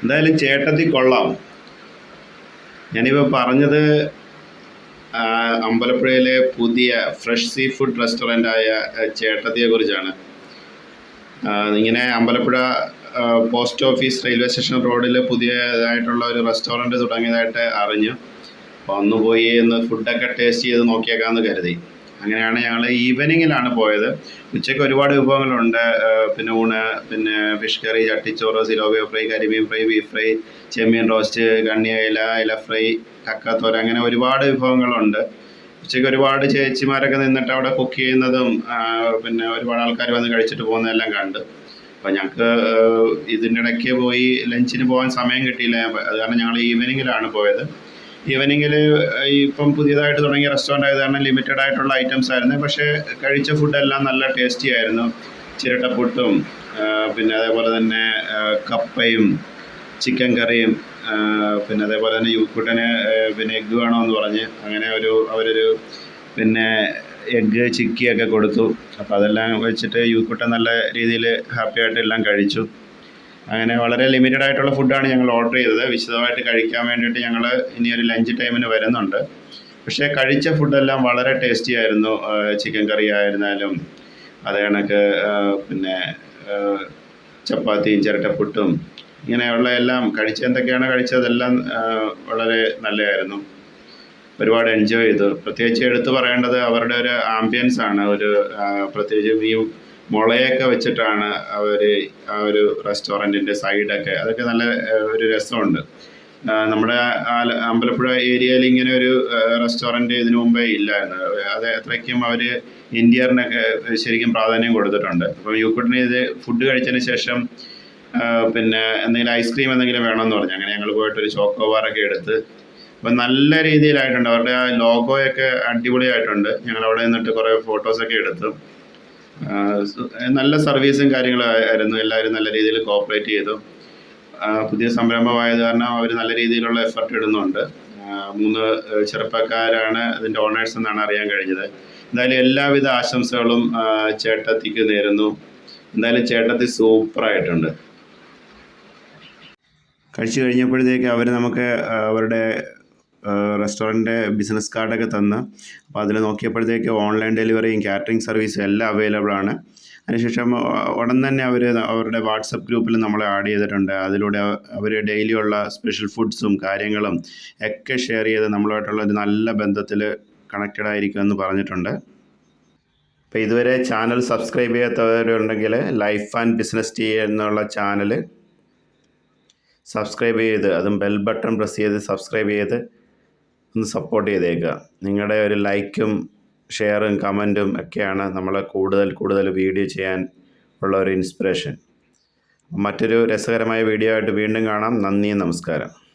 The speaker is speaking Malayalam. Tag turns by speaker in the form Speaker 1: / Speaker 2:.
Speaker 1: എന്തായാലും ചേട്ടത്തി കൊള്ളാം. ഞാനിപ്പോൾ പറഞ്ഞത് അമ്പലപ്പുഴയിലെ പുതിയ ഫ്രഷ് സീ ഫുഡ് റെസ്റ്റോറന്റായ ചേട്ടത്തിയെ കുറിച്ചാണ്. ഇങ്ങനെ Ambalappuzha post office railway station റോഡിൽ പുതിയതായിട്ടുള്ള ഒരു റെസ്റ്റോറന്റ് തുടങ്ങിയതായിട്ട് അറിഞ്ഞു. അപ്പോൾ ഒന്ന് പോയി ഒന്ന് ഫുഡൊക്കെ ടേസ്റ്റ് ചെയ്ത് നോക്കിയേക്കാമെന്ന് കരുതി. അങ്ങനെയാണ് ഞങ്ങൾ ഈവനിങ്ങിലാണ് പോയത്. ഉച്ചയ്ക്ക് ഒരുപാട് വിഭവങ്ങളുണ്ട്. പിന്നെ ഊണ് പിന്നെ ഫിഷ് കറി ചട്ടിച്ചോറ് സിലോബിയ ഫ്രൈ കരിമീൻ ഫ്രൈ ബീഫ് ഫ്രൈ ചെമ്മീൻ റോസ്റ്റ് കണ്ണിയ ഇല ഇല ഫ്രൈ കക്കത്തോര അങ്ങനെ ഒരുപാട് വിഭവങ്ങളുണ്ട്. ഉച്ചയ്ക്ക് ഒരുപാട് ചേച്ചിമാരൊക്കെ നിന്നിട്ട് അവിടെ കുക്ക് ചെയ്യുന്നതും പിന്നെ ഒരുപാട് ആൾക്കാർ വന്ന് കഴിച്ചിട്ട് പോകുന്നതെല്ലാം കണ്ട്. അപ്പം ഞങ്ങൾക്ക് ഇതിന്റെ ഇടയ്ക്ക് പോയി ലഞ്ചിന് പോകാൻ സമയം കിട്ടിയില്ല. അത് കാരണം ഞങ്ങൾ ഈവനിങ്ങിലാണ് പോയത്. ഈവനിങ്ങിൽ ഇപ്പം പുതിയതായിട്ട് തുടങ്ങിയ റെസ്റ്റോറന്റ് ആയത് കാരണം ലിമിറ്റഡ് ആയിട്ടുള്ള ഐറ്റംസ് ആയിരുന്നു. പക്ഷേ കഴിച്ച ഫുഡെല്ലാം നല്ല ടേസ്റ്റി ആയിരുന്നു. ചിരട്ടപ്പുട്ടും പിന്നെ അതേപോലെ തന്നെ കപ്പയും ചിക്കൻ കറിയും പിന്നെ അതേപോലെ തന്നെ യൂക്കുട്ടന് പിന്നെ എഗ്ഗ് വേണമെന്ന് പറഞ്ഞ് അങ്ങനെ ഒരു അവരൊരു പിന്നെ എഗ്ഗ് ചിക്കിയൊക്കെ കൊടുത്തു. അപ്പോൾ അതെല്ലാം വെച്ചിട്ട് യൂക്കുട്ടൻ നല്ല രീതിയിൽ ഹാപ്പി ആയിട്ട് എല്ലാം കഴിച്ചു. അങ്ങനെ വളരെ ലിമിറ്റഡ് ആയിട്ടുള്ള ഫുഡാണ് ഞങ്ങൾ ഓർഡർ ചെയ്തത്. വിശദമായിട്ട് കഴിക്കാൻ വേണ്ടിയിട്ട് ഞങ്ങൾ ഇനി ഒരു ലഞ്ച് ടൈമിന് വരുന്നുണ്ട്. പക്ഷേ കഴിച്ച ഫുഡെല്ലാം വളരെ ടേസ്റ്റി ആയിരുന്നു. ചിക്കൻ കറി ആയിരുന്നാലും അത് കണക്ക് പിന്നെ ചപ്പാത്തിയും ചിരട്ടപ്പുട്ടും ഇങ്ങനെയുള്ള എല്ലാം കഴിച്ച എന്തൊക്കെയാണോ കഴിച്ചതെല്ലാം വളരെ നല്ലതായിരുന്നു. ഒരുപാട് എൻജോയ് ചെയ്തു. പ്രത്യേകിച്ച് എടുത്തു പറയേണ്ടത് അവരുടെ ഒരു ആംബിയൻസ് ആണ്. ഒരു പ്രത്യേകിച്ച് ഈ മുളയൊക്കെ വെച്ചിട്ടാണ് അവർ ആ ഒരു റെസ്റ്റോറന്റിന്റെ സൈഡൊക്കെ അതൊക്കെ നല്ല ഒരു രസമുണ്ട്. നമ്മുടെ അമ്പലപ്പുഴ ഏരിയയിൽ ഇങ്ങനെ ഒരു റെസ്റ്റോറന്റ് ഇതിനു മുമ്പേ ഇല്ലായിരുന്നു. അത് അത്രയ്ക്കും അവർ ഇന്ത്യറിനൊക്കെ ശരിക്കും പ്രാധാന്യം കൊടുത്തിട്ടുണ്ട്. അപ്പം യൂക്കുട്ടിന് ഇത് ഫുഡ് കഴിച്ചതിന് ശേഷം പിന്നെ എന്തെങ്കിലും ഐസ്ക്രീം എന്തെങ്കിലും വേണമെന്ന് പറഞ്ഞു. അങ്ങനെ ഞങ്ങൾ പോയിട്ട് ഒരു ചോക്കോ ബാറൊക്കെ എടുത്ത് അപ്പം നല്ല രീതിയിലായിട്ടുണ്ട്. അവരുടെ ആ ലോഗോയൊക്കെ അടിപൊളിയായിട്ടുണ്ട്. ഞങ്ങൾ അവിടെ നിന്നിട്ട് കുറേ ഫോട്ടോസൊക്കെ എടുത്തു. നല്ല സർവീസും കാര്യങ്ങളും ആയിരുന്നു. എല്ലാവരും നല്ല രീതിയിൽ കോപ്പറേറ്റ് ചെയ്തു. പുതിയ സംരംഭമായത് കാരണം അവർ നല്ല രീതിയിലുള്ള എഫർട്ട് ഇടുന്നുണ്ട്. മൂന്ന് ചെറുപ്പക്കാരാണ് അതിന്റെ ഓണേഴ്സ് എന്നാണ് അറിയാൻ കഴിഞ്ഞത്. എന്തായാലും എല്ലാവിധ ആശംസകളും ചേട്ടത്തിക്ക് നേരുന്നു. എന്തായാലും ചേട്ടത്തി സൂപ്പറായിട്ടുണ്ട്. കഴിച്ചു കഴിഞ്ഞപ്പോഴത്തേക്ക് അവർ നമുക്ക് അവരുടെ റെസ്റ്റോറന്റിന്റെ ബിസിനസ് കാർഡൊക്കെ തന്ന്. അപ്പോൾ അതിൽ നോക്കിയപ്പോഴത്തേക്ക് ഓൺലൈൻ ഡെലിവറിയും കാറ്ററിംഗ് സർവീസും എല്ലാം അവൈലബിൾ ആണ്. അതിനുശേഷം ഉടൻ തന്നെ അവർ അവരുടെ വാട്സപ്പ് ഗ്രൂപ്പിൽ നമ്മളെ ആഡ് ചെയ്തിട്ടുണ്ട്. അതിലൂടെ അവർ ഡെയിലിയുള്ള സ്പെഷ്യൽ ഫുഡ്സും കാര്യങ്ങളും ഒക്കെ ഷെയർ ചെയ്ത് നമ്മളുമായിട്ടുള്ള ഒരു നല്ല ബന്ധത്തിൽ കണക്റ്റഡ് ആയിരിക്കുമെന്ന് പറഞ്ഞിട്ടുണ്ട്. അപ്പോൾ ഇതുവരെ ചാനൽ സബ്സ്ക്രൈബ് ചെയ്യാത്തവരുണ്ടെങ്കിൽ ലൈഫ് ആൻഡ് ബിസിനസ് ടി എന്നുള്ള ചാനൽ സബ്സ്ക്രൈബ് ചെയ്ത് അതും ബെൽ ബട്ടൺ പ്രസ് ചെയ്ത് സബ്സ്ക്രൈബ് ചെയ്ത് ഒന്ന് സപ്പോർട്ട് ചെയ്തേക്കുക. നിങ്ങളുടെ ഒരു ലൈക്കും ഷെയറും കമന്റും ഒക്കെയാണ് നമ്മളെ കൂടുതൽ കൂടുതൽ വീഡിയോ ചെയ്യാൻ ഉള്ള ഒരു ഇൻസ്പിറേഷൻ മറ്റൊരു രസകരമായ വീഡിയോ ആയിട്ട് വീണ്ടും കാണാം. നന്ദി നമസ്കാരം.